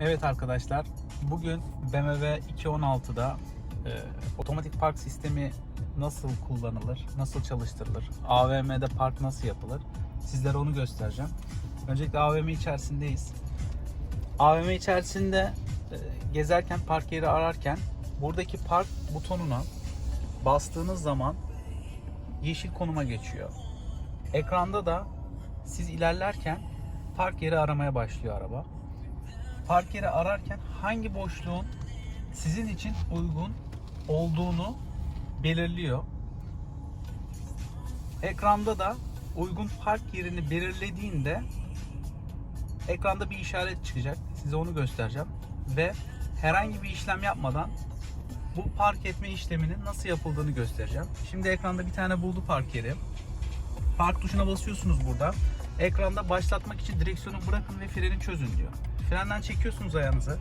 Evet arkadaşlar, bugün BMW 216'da e, otomatik park sistemi nasıl kullanılır, nasıl çalıştırılır, AVM'de park nasıl yapılır sizlere onu göstereceğim. Öncelikle AVM içerisindeyiz. AVM içerisinde e, gezerken, park yeri ararken buradaki park butonuna bastığınız zaman yeşil konuma geçiyor. Ekranda da siz ilerlerken park yeri aramaya başlıyor araba park yeri ararken hangi boşluğun sizin için uygun olduğunu belirliyor. Ekranda da uygun park yerini belirlediğinde ekranda bir işaret çıkacak. Size onu göstereceğim. Ve herhangi bir işlem yapmadan bu park etme işleminin nasıl yapıldığını göstereceğim. Şimdi ekranda bir tane buldu park yeri. Park tuşuna basıyorsunuz burada. Ekranda başlatmak için direksiyonu bırakın ve freni çözün diyor. Frenden çekiyorsunuz ayağınızı.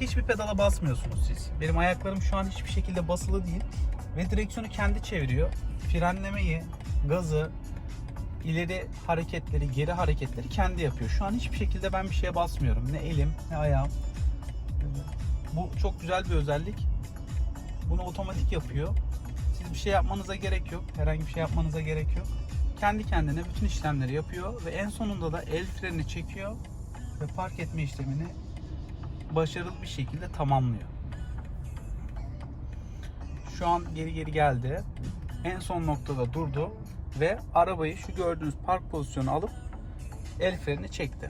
Hiçbir pedala basmıyorsunuz siz. Benim ayaklarım şu an hiçbir şekilde basılı değil. Ve direksiyonu kendi çeviriyor. Frenlemeyi, gazı, ileri hareketleri, geri hareketleri kendi yapıyor. Şu an hiçbir şekilde ben bir şeye basmıyorum. Ne elim, ne ayağım. Bu çok güzel bir özellik. Bunu otomatik yapıyor. Siz bir şey yapmanıza gerek yok. Herhangi bir şey yapmanıza gerek yok. Kendi kendine bütün işlemleri yapıyor ve en sonunda da el freni çekiyor ve park etme işlemini başarılı bir şekilde tamamlıyor. Şu an geri geri geldi. En son noktada durdu ve arabayı şu gördüğünüz park pozisyonu alıp el freni çekti.